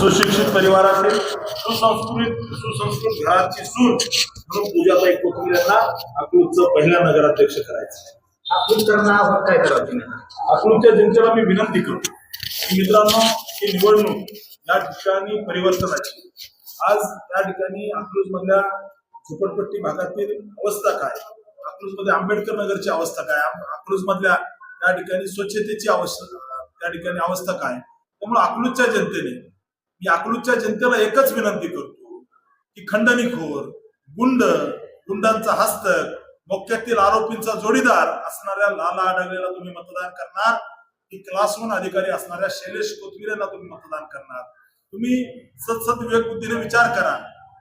सुशिक्षित परिवारातील सुसंस्कृत सुसंस्कृत घराची सून म्हणून पूजाताई कोथमीर यांना अकलूजचं पहिला नगराध्यक्ष करायचं. आपण करणं काय करा तुम्ही? अकलूजच्या जनतेला मी विनंती करतो की मित्रांनो ही निवडणूक या ठिकाणी परिवर्तनाची. आज त्या ठिकाणी अकलूज मधल्या झोपडपट्टी भागातील अवस्था काय? अकलूजमध्ये आंबेडकर नगरची अवस्था काय? अकलूज मधल्या त्या ठिकाणी स्वच्छतेची अवस्था त्या ठिकाणी अवस्था काय? त्यामुळे अकलूजच्या जनतेने मी अकलूजच्या जनतेला एकच विनंती करतो की खंडणीखोर गुंड गुंडांचा हस्तक मोक्यातील आरोपींचा जोडीदार असणाऱ्या लाला आढळलेला तुम्ही मतदान करणार की क्लास वन अधिकारी असणाऱ्या शैलेश कोथमिरेला तुम्ही मतदान करणार. तुम्ही सतसत विवेक बुद्धीने विचार करा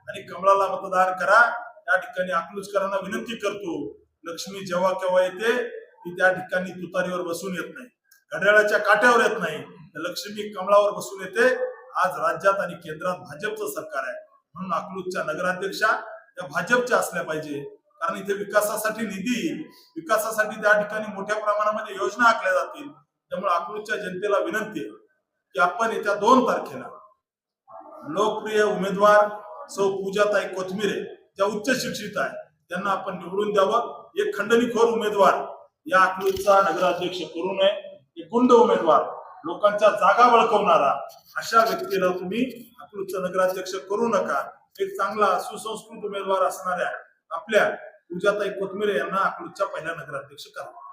आणि कमळाला मतदान करा. त्या ठिकाणी अकलूजकरांना विनंती करतो लक्ष्मी जेव्हा केव्हा येते ती त्या ठिकाणी तुतारीवर बसून येत नाही. घड्याळाच्या काट्यावर येत नाही. तर लक्ष्मी कमळावर बसून येते. आज राज्यात आणि केंद्रात भाजपचं सरकार आहे. म्हणून अकलूजच्या नगराध्यक्षा त्या भाजपच्या असल्या पाहिजे. कारण इथे विकासासाठी निधी येईल विकासासाठी त्या ठिकाणी मोठ्या प्रमाणामध्ये योजना आखल्या जातील. त्यामुळे अकलूजच्या जनतेला विनंती आहे की आपण येत्या दोन तारखेला लोकप्रिय उमेदवार सौ पूजाताई कोथमिरे ज्या उच्च शिक्षित आहे त्यांना आपण निवडून द्यावं. एक खंडणीखोर उमेदवार या अकलूजचा नगराध्यक्ष करू नये. एक गुंड उमेदवार लोकांच्या जागा बळकवणारा अशा व्यक्तीला तुम्ही अकलूजचा नगराध्यक्ष करू नका. एक चांगला सुसंस्कृत उमेदवार असणाऱ्या आपल्या पूजाताई कोथमिरे यांना अकलूजच्या पहिल्या नगराध्यक्ष करा.